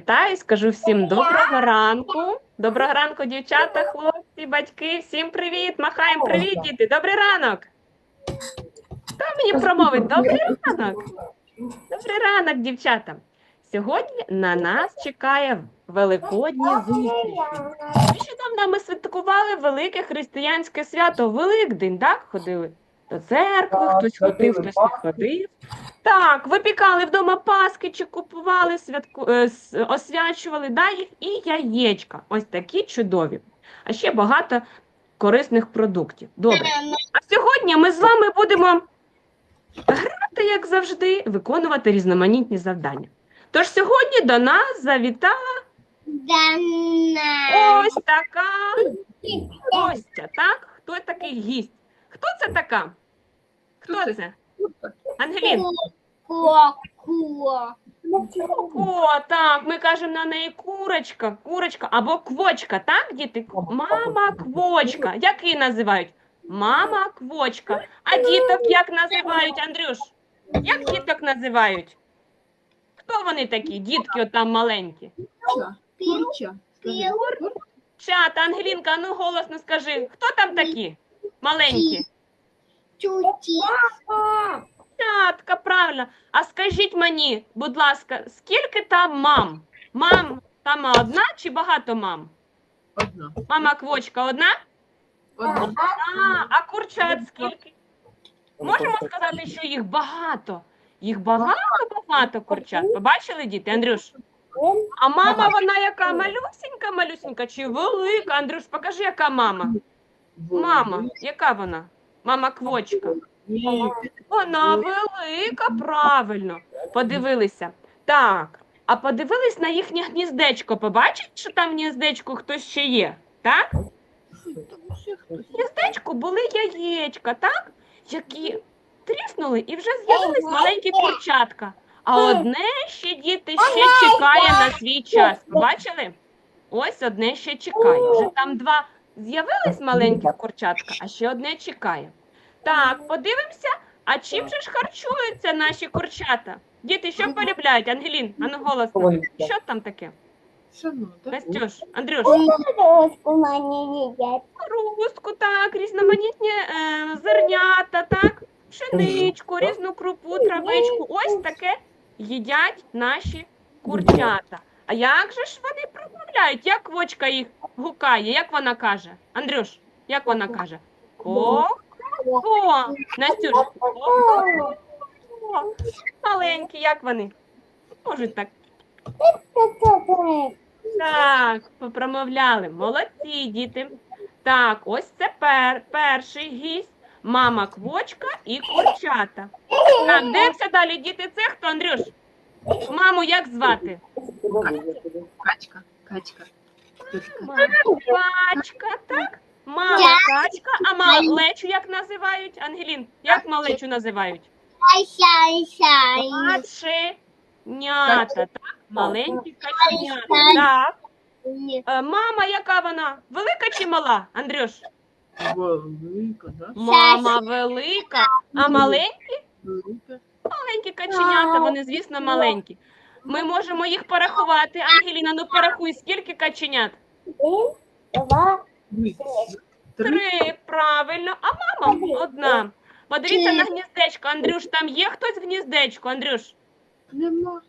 Вітаю, скажу всім доброго ранку. Доброго ранку, дівчата, хлопці, батьки. Всім привіт! Махаємо привіт, діти! Добрий ранок! Хто мені промовить? Добрий ранок! Добрий ранок, дівчата! Сьогодні на нас чекає Великодні зустрічі. Нещодавно ми святкували велике християнське свято Великдень, так? Ходили до церкви, хтось ходив, хтось не ходив. Так, випікали вдома паски чи купували, святку, е, освячували да, і яєчка. Ось такі чудові. А ще багато корисних продуктів. Добре. А сьогодні ми з вами будемо грати, як завжди, виконувати різноманітні завдання. Тож сьогодні до нас завітала Дана. ось така гостя. Так? Хто такий гість? Хто це така? Хто це? Ангелін. Ко-ко. О, так, ми кажемо на неї курочка, курочка або квочка, так, діти? Мама квочка. Як її називають? Мама квочка. А діток як називають, Андрюш? Як діток називають? Хто вони такі? Дітки отам маленькі. Курча. Чат, Ангелінка, ну голосно скажи, хто там такі? Маленькі. Чуті. Чатка, правильно. А скажіть мені, будь ласка, скільки там мам? Мам, там одна чи багато мам? Одна. Мама квочка одна? Одна. А, а курчат скільки? Можемо сказати, що їх багато. Їх багато-багато курчат. Побачили, діти, Андрюш? А мама вона яка малюсенька, малюсенька чи велика? Андрюш, покажи, яка мама. Мама, яка вона? Мама квочка. Вона велика, правильно. Подивилися. Так. А подивились на їхнє гніздечко. Побачите, що там в гніздечку хтось ще є? Так? В гніздечку були яєчка, так? Які тріснули і вже з'явились маленькі курчатка. А одне ще діти ще чекає на свій час. Побачили? Ось одне ще чекає. Вже там два з'явились маленьких курчатка, а ще одне чекає. Так, подивимося, а чим же ж харчуються наші курчата? Діти, що полюбляють? Ангелін, а ну голосно. Що там таке? Настюш, Андрюш, Роску мені їдять. рустку, так, різноманітні е, зернята, так, пшеничку, різну крупу, травичку. Ось таке їдять наші курчата. А як же ж вони промовляють? Як квочка їх гукає? Як вона каже? Андрюш, як вона каже? Ко. О, Настюш, ко. Маленькі, як вони? Можуть так. Так, попромовляли. Молодці, діти. Так, ось це пер, перший гість, мама квочка і курчата. Так, дивимося далі, діти. Це хто, Андрюш? Маму як звати? Качка. Качка. Мама качка, так? Мама качка, а малечу як називають? Ангелін, як малечу називають? Каченята, так? Маленькі каченята. Так. Е, Мама, яка вона? Велика чи мала, Андрюш? Велика, да? Мама велика, а маленькі? Маленькі каченята, вони, звісно, маленькі. Ми можемо їх порахувати. Ангеліна, ну порахуй, скільки каченят? Два. Три. Три, правильно. А мама одна. Подивіться на гніздечко. Андрюш, там є хтось в гніздечку, Андрюш? Нема.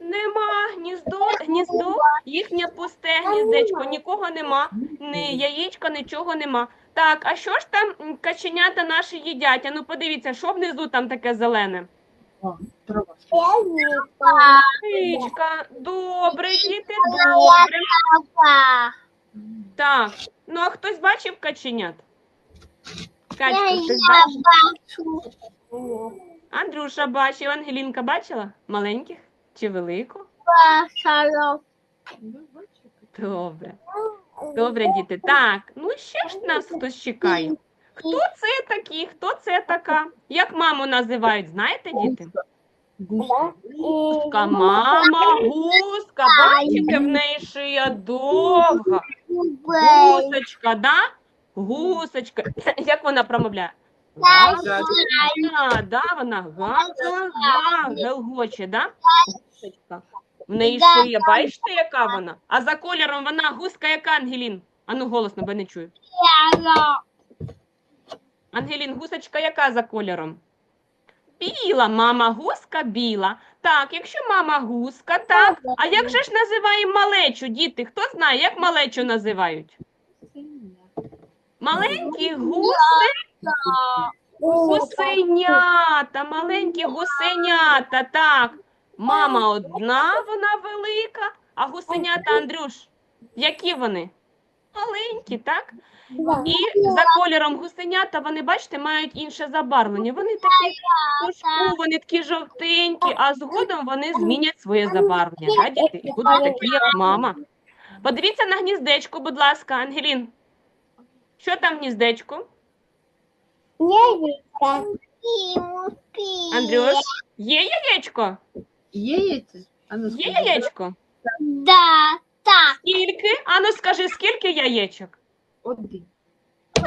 Нема гніздо, гніздо, їхнє пусте гніздечко, нікого нема, ні яєчка, нічого нема. Так, а що ж там каченята наші їдять? А ну подивіться, що внизу там таке зелене? Трава. Річка, добре, діти, добре. Так, ну а хтось бачив каченят? Качку, хтось бачив? Андрюша бачив, Ангелінка бачила? Маленьких чи велику? Бачила. Добре. Добре, діти. Так, ну ще ж нас хтось чекає. Хто це такі? Хто це така? Як маму називають, знаєте, діти? Гуска. Мама, гуска. Бачите, в неї шия довга. Гусочка, да? Гусочка. Як вона промовляє? Да, Да, вона га-га-га, гелгоче, да? Гусочка. В неї шия, бачите, яка вона? А за кольором вона гуска яка, Ангелін? Ану голосно, бо не чую. Яла. Ангелін, гусочка яка за кольором? Біла, мама гуска біла. Так, якщо мама гуска, так. А як же ж називаємо малечу, діти? Хто знає, як малечу називають? Маленькі гуси, гусенята, маленькі гусенята, так. Мама одна, вона велика, а гусенята, Андрюш, які вони? Маленькі, так? І за кольором гусенята вони, бачите, мають інше забарвлення. Вони такі пушку, вони такі жовтенькі, а згодом вони змінять своє забарвлення, да, діти? І будуть такі, як мама. Подивіться на гніздечко, будь ласка, Ангелін. Що там в гніздечку? Андрюш, є яєчко? Є? Ну, Є яєчко? Да, так. Скільки? Ану скажи, скільки яєчок? Один.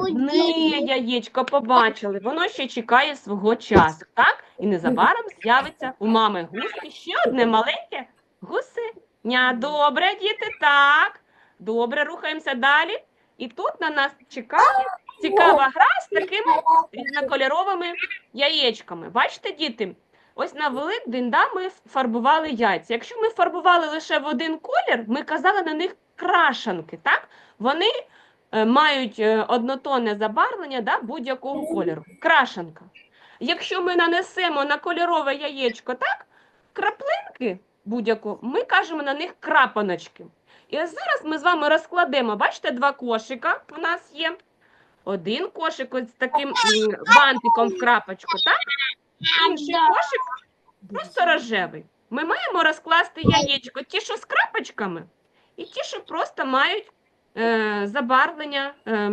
Одне яєчко побачили, воно ще чекає свого часу, так? І незабаром з'явиться у мами гуски ще одне маленьке гусеня. Добре, діти, так. Добре, рухаємося далі. І тут на нас чекає цікава гра з такими різнокольоровими яєчками. Бачите, діти? Ось на Великдень да, ми фарбували яйця. Якщо ми фарбували лише в один колір, ми казали на них крашанки, так? Вони мають е, однотонне забарвлення да, будь-якого кольору. Крашанка. Якщо ми нанесемо на кольорове яєчко так, краплинки будь-яку, ми кажемо на них крапаночки. І ось зараз ми з вами розкладемо, бачите, два кошика у нас є. Один кошик ось з таким бантиком в крапочку, так? Інший кошик просто рожевий. Ми маємо розкласти яєчко, ті, що з крапочками, і ті, що просто мають е, забарвлення е,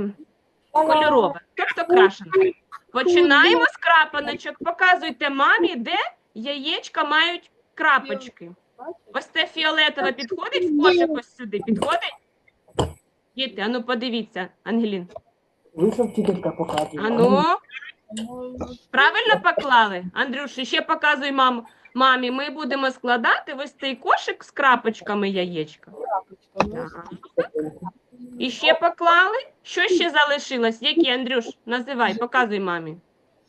кольорове, тобто крашенки. Починаємо з крапаночок. Показуйте мамі, де яєчка мають крапочки. Ось це фіолетове підходить в кошик ось сюди. Підходить? Діти, ану подивіться, Ангелін. Вийшов вчителька показує. Ану, правильно поклали? Андрюш, ще показуй мам, мамі. Ми будемо складати ось цей кошик з крапочками яєчка. Так. І ще поклали. Що ще залишилось? Які, Андрюш? Називай, показуй мамі.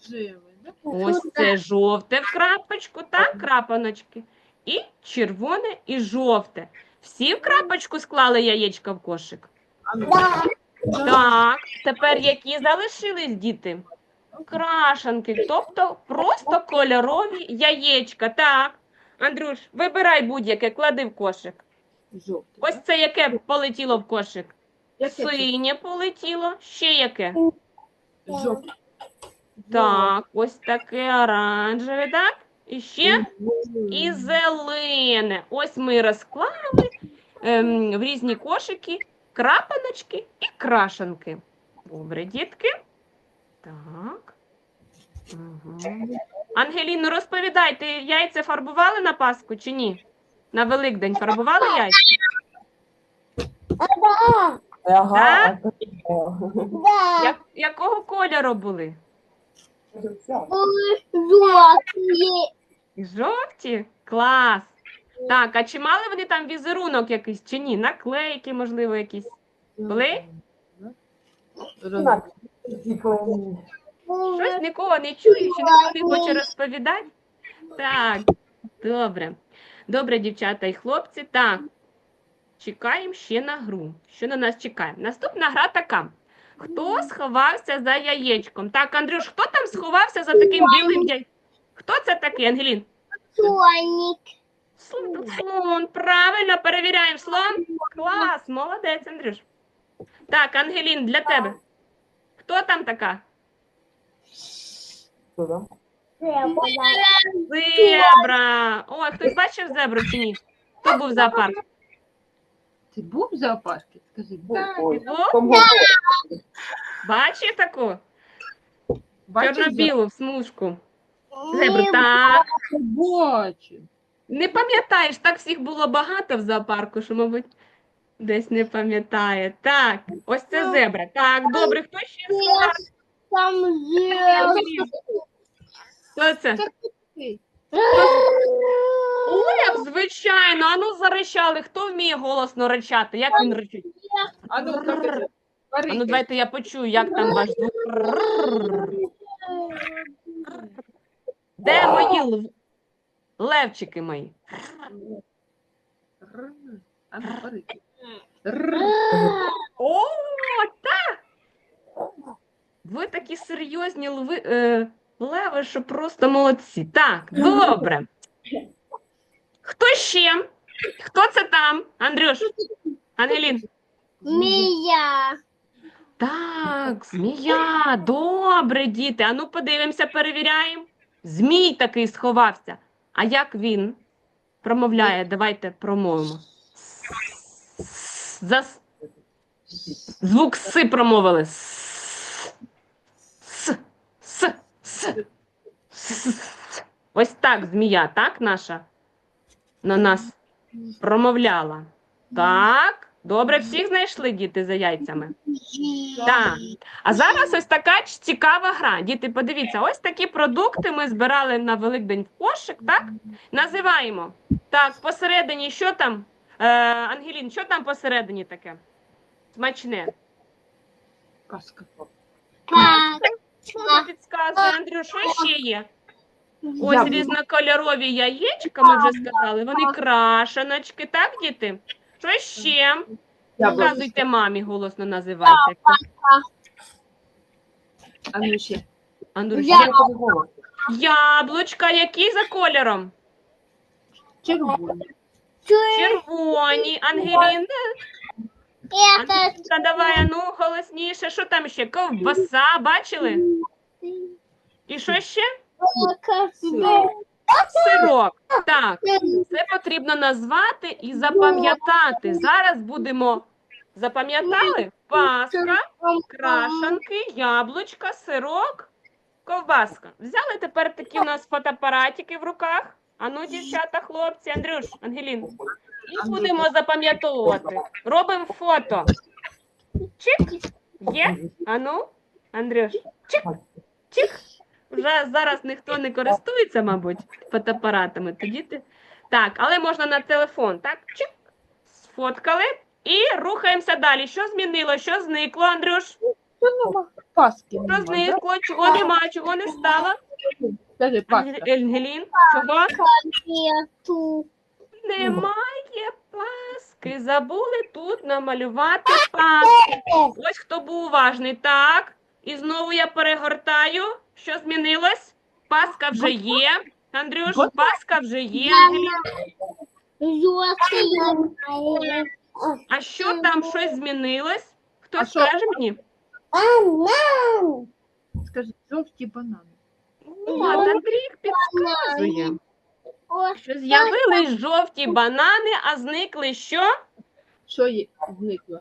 Живе. Ось це жовте в крапочку, так, крапаночки. І червоне, і жовте. Всі в крапочку склали яєчка в кошик? Так, тепер які залишились діти? Крашанки, тобто просто кольорові яєчка. Так. Андрюш, вибирай будь-яке, клади в кошик. Ось це яке полетіло в кошик? Синє полетіло. Ще яке? Жовтий. Так, ось таке оранжеве, так? І ще і зелене. Ось ми розклали ем, в різні кошики крапаночки і крашанки. Добре, дітки. Так. Угу. Ангеліно, розповідайте, яйця фарбували на Пасху чи ні? На Великдень фарбували яйця? Ага. Як, якого кольору були? Жовтий. Жовті? Клас! Так, а чи мали вони там візерунок якийсь чи ні? Наклейки, можливо, якісь. Були? Щось нікого не чую, чи ніхто не хоче розповідати? Так, добре. Добре, дівчата і хлопці. Так, чекаємо ще на гру. Що на нас чекає? Наступна гра така. Хто сховався за яєчком? Так, Андрюш, хто там сховався за таким білим яєчком? Хто це такий, Ангелін? Соник. Слон, слон, правильно, перевіряємо. Слон. Клас, молодець, Андрюш. Так, Ангелін, для тебе. Хто там така? Зебра. Ой, хтось бачив зебру чи ні? Хто був в зоопарку? Ти був в зоопарку? Скажи, Був? Бачив таку? бачив Чорно-білу в смужку. Зебру. Так. Бачу. Не пам'ятаєш, так всіх було багато в зоопарку, що, мабуть, десь не пам'ятає. Так, ось це зебра. Так, добре, хто ще сховався? Там зебра. Хто це? Лев, звичайно, а ну заричали. Хто вміє голосно ричати? Як він ричить? А ну. А ну давайте я почую, як там ваш звук. Де мої лв... левчики мої? Парики. О, так! Ви такі серйозні лви, е, леви, що просто молодці. Так, добре. Хто ще? Хто це там? Андрюш? Ангелін? Мія. Так, змія. Добре, діти. Ану, подивимося, перевіряємо. Змій такий сховався. А як він промовляє? Давайте промовимо. За звук си промовили. С. С. С. С. С. Ось так змія, так, наша на нас промовляла. Так, добре, всіх знайшли діти за яйцями. Так. А зараз ось така цікава гра. Діти, подивіться, ось такі продукти ми збирали на Великдень в кошик, так? Називаємо. Так, посередині, що там? Е, Ангелін, що там посередині таке? Смачне. Казка. Підказує, Андрю, що ще є? Ось Яблуко. різнокольорові яєчка, ми вже сказали. Вони крашеночки, так, діти? Що ще? Показуйте мамі, голосно називайте. А ну. Андрюш, Яблучка, які за кольором? Червоний. Червоні, Ангеліна. Ангелінка, давай, а ну, голосніше. Що там ще? Ковбаса, бачили? І що ще? Сирок. Так, це потрібно назвати і запам'ятати. Зараз будемо. Запам'ятали? Паска, крашанки, яблучка, сирок, ковбаска. Взяли тепер такі у нас фотоапаратики в руках. Ану, дівчата, хлопці, Андрюш, Ангелін. І будемо запам'ятовувати. Робимо фото. Чик. Є? Ану, Андрюш. Чик. Чик. Вже зараз ніхто не користується, мабуть, фотоапаратами. Тоді ти. Так, але можна на телефон, так? Чик. Сфоткали. І рухаємося далі. Що змінило? Що зникло, Андрюш? Паски. Що зникло? Чого нема? Чого не стало? Скажи, паска. Ангелін, чого? нету. Немає паски. Забули тут намалювати паску. Ось хто був уважний. Так. І знову я перегортаю. Що змінилось? Паска вже є. Андрюш, паска вже є. А що там щось змінилось? Хто скаже мені? Скажи, жовті банани. От, Андрій підказує. Що з'явились жовті банани, а зникли що? Що є зникло?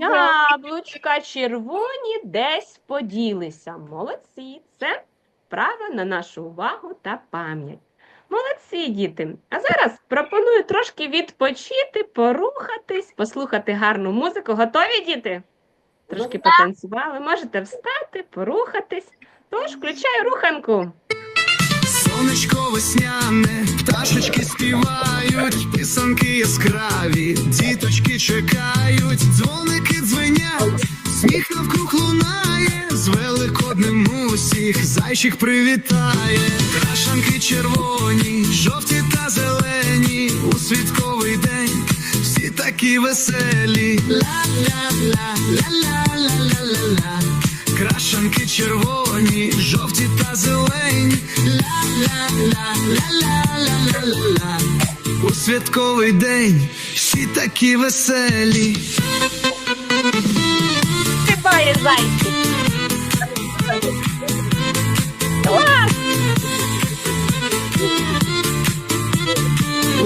Яблучка червоні десь поділися. Молодці. Це право на нашу увагу та пам'ять. Молодці, діти. А зараз пропоную трошки відпочити, порухатись, послухати гарну музику. Готові, діти? Трошки потанцювали. Можете встати, порухатись. Тож включаю руханку. Сонечко весняне, пташечки співають, писанки яскраві, діточки чекають, дзвоники дзвенять, сміх навкруг лунає, з великодним усіх зайчик привітає, крашанки червоні, жовті та зелені, у святковий день всі такі веселі. Ла-ла-ла, ла-ла-ла-ла-ла-ла. Крашанки червоні, жовті та зелені. Ла-ла-ла-ла-ла-ла-ла-ла. У святковий день всі такі веселі. Стрибає зайчик.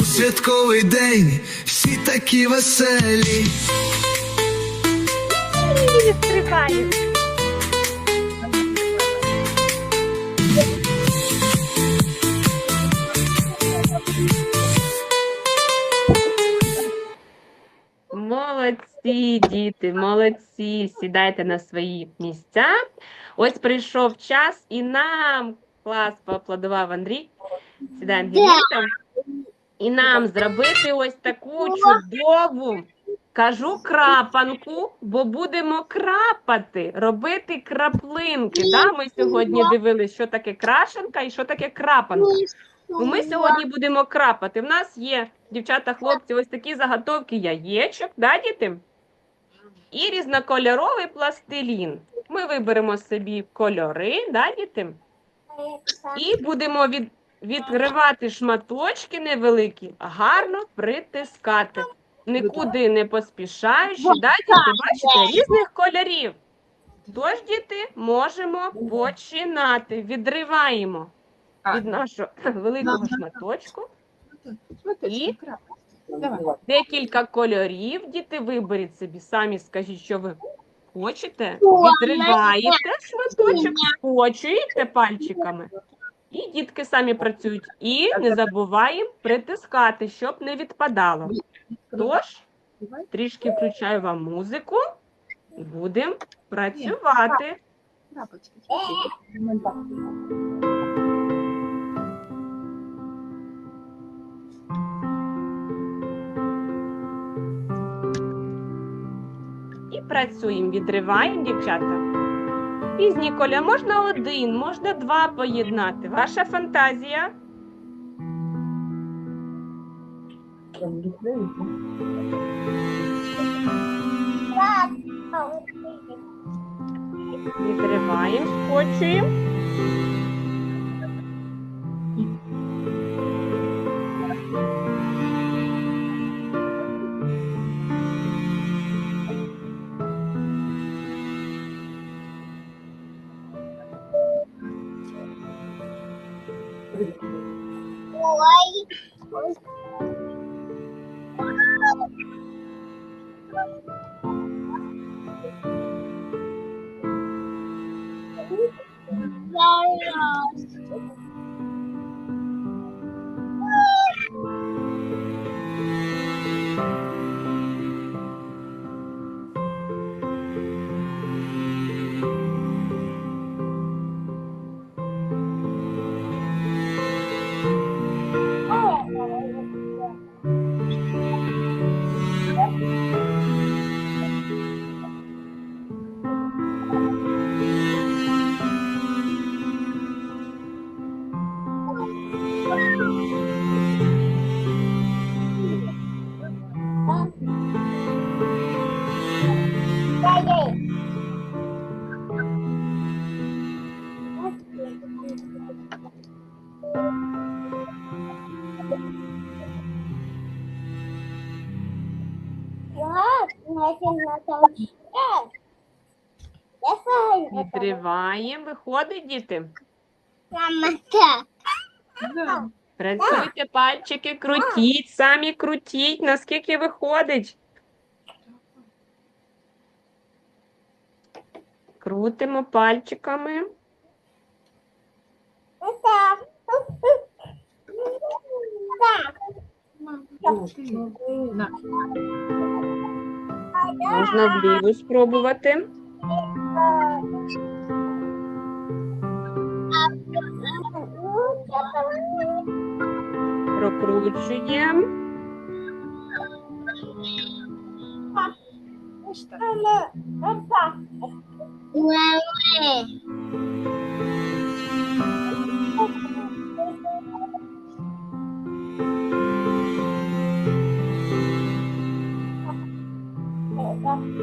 У святковий день всі такі веселі. Стрибає. Молодці, діти, молодці. Сідайте на свої місця. Ось прийшов час і нам Клас, поаплодував Андрій. Сідаємо Да. І нам зробити ось таку чудову, кажу крапанку, бо будемо крапати, робити краплинки. Да? Ми сьогодні дивилися, що таке крашенка і що таке крапанка. Ну, Ми сьогодні будемо крапати. В нас є, дівчата, хлопці, ось такі заготовки яєчок, да, діти? І різнокольоровий пластилін. Ми виберемо собі кольори, да, діти? І будемо від, відривати шматочки невеликі, гарно притискати. Нікуди не поспішаючи, да, діти, бачите, різних кольорів. Тож, діти, можемо починати. Відриваємо від нашого великого шматочку. І? Давай. Декілька кольорів. Діти, виберіть собі, самі скажіть, що ви хочете. Відриваєте шматочок, скочуєте пальчиками. І дітки самі працюють. І не забуваємо притискати, щоб не відпадало. Тож, трішки включаю вам музику будемо працювати. Працюємо, відриваємо, дівчата. Різні кольори. Можна один, можна два поєднати. Ваша фантазія. Відриваємо, скочуємо. Відриваємо. Виходить, діти. Саме так. Да. Працюйте пальчики, крутіть, самі крутіть, наскільки виходить. Крутимо пальчиками. На. Можна вліву спробувати. Прокручуємо. Так.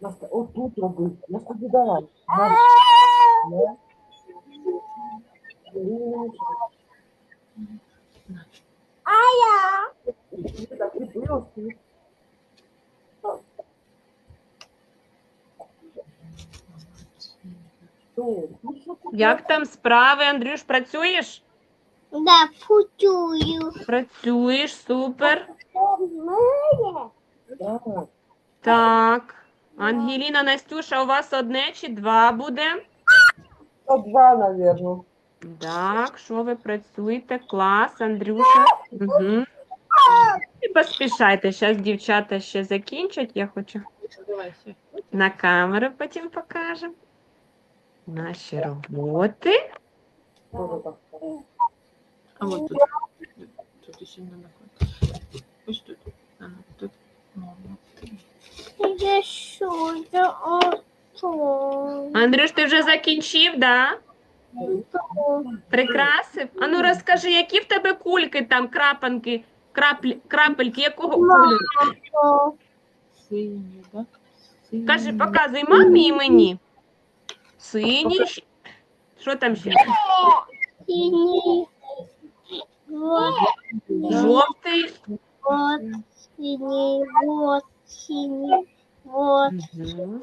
Настя, отут роби. Я ти. Що? Ну, що ти? Як там справи, Андрюш, працюєш? Да, путюю. Працюєш, супер. Так. Ангеліна, Настюша, у вас одне чи два буде? По два, наверное. Так, що ви працюєте? Клас, Андрюша. Угу. І поспішайте, зараз дівчата ще закінчать, я хочу на камеру потім покажемо. Наші роботи. А вот тут. Тут ще не находить. Ось тут. А, ну, тут. Я що за ото? Андрюш, ти вже закінчив, да? Прикрасив? А ну розкажи, які в тебе кульки там, крапанки, краплі, крапельки, якого кольору? Синій, так? Кажи, показуй мамі і мені. Синій. щ- Що там ще? Синий. Вот, Жовтий. вот, синий, вот, синий, вот, Мгм.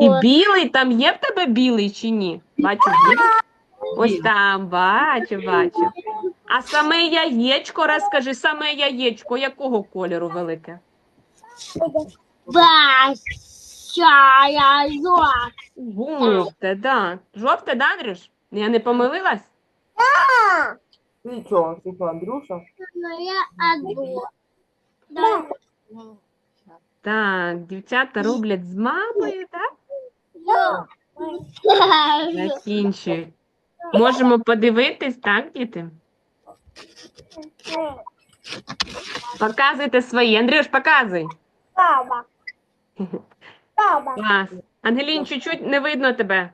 І білий, там є в тебе білий чи ні? Бачу, білий. Ось там, бачу, бачу. А саме яєчко, розкажи, саме яєчко, якого кольору велике? Зла. Жовте, да. Жовте, да, Андрюш? Я не помилилась? Ти що, ти Андрюша? Но я одну. Да. Так, дівчата роблять з мамою, так? Закінчують. Можемо подивитись, так, діти? Показуйте свої. Андрюш, показуй. Баба. Баба. Клас. Ангелін, чуть-чуть не видно тебе.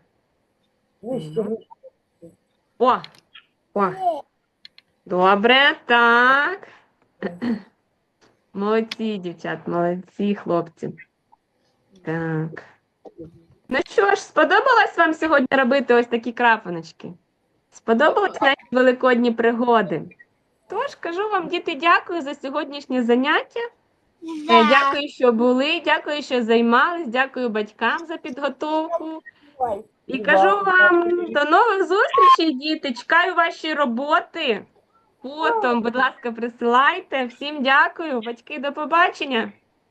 О, о. Добре, так. Молодці, дівчат, молодці, хлопці. Так. Ну що ж, сподобалось вам сьогодні робити ось такі крапаночки? Сподобались наші великодні пригоди? Тож кажу вам, діти, дякую за сьогоднішнє заняття. Е, Дякую, що були, дякую, що займались, дякую батькам за підготовку. І кажу вам до нових зустрічей, діти. Чекаю ваші роботи. Фото, будь ласка, присилайте. Всім дякую. Батьки, до побачення.